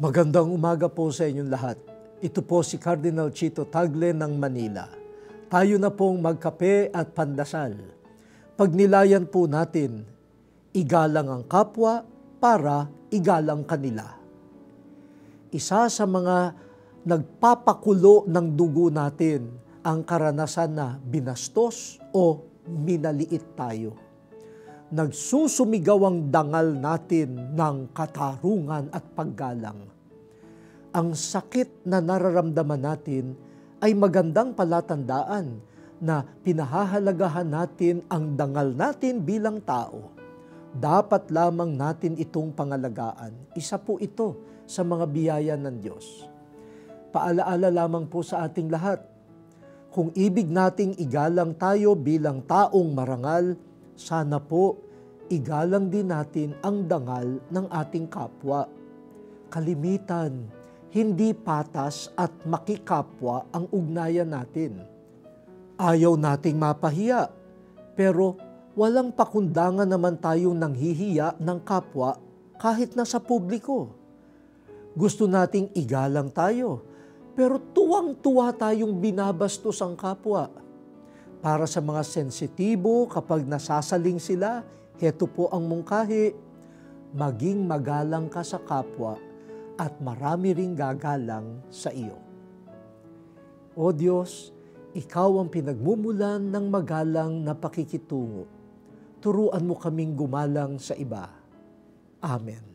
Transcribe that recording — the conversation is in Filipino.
Magandang umaga po sa inyong lahat. Ito po si Cardinal Chito Tagle ng Manila. Tayo na pong magkape at pandasal. Pagnilayan po natin, igalang ang kapwa para igalang kanila. Isa sa mga nagpapakulo ng dugo natin ang karanasan na binastos o minaliit tayo nagsusumigaw ang dangal natin ng katarungan at paggalang. Ang sakit na nararamdaman natin ay magandang palatandaan na pinahahalagahan natin ang dangal natin bilang tao. Dapat lamang natin itong pangalagaan. Isa po ito sa mga biyaya ng Diyos. Paalaala lamang po sa ating lahat. Kung ibig nating igalang tayo bilang taong marangal, sana po igalang din natin ang dangal ng ating kapwa. Kalimitan, hindi patas at makikapwa ang ugnayan natin. Ayaw nating mapahiya, pero walang pakundangan naman tayong nanghihiya ng kapwa kahit nasa publiko. Gusto nating igalang tayo, pero tuwang-tuwa tayong binabastos ang kapwa para sa mga sensitibo, kapag nasasaling sila, heto po ang mungkahi, maging magalang ka sa kapwa at marami ring gagalang sa iyo. O Diyos, Ikaw ang pinagmumulan ng magalang na pakikitungo. Turuan mo kaming gumalang sa iba. Amen.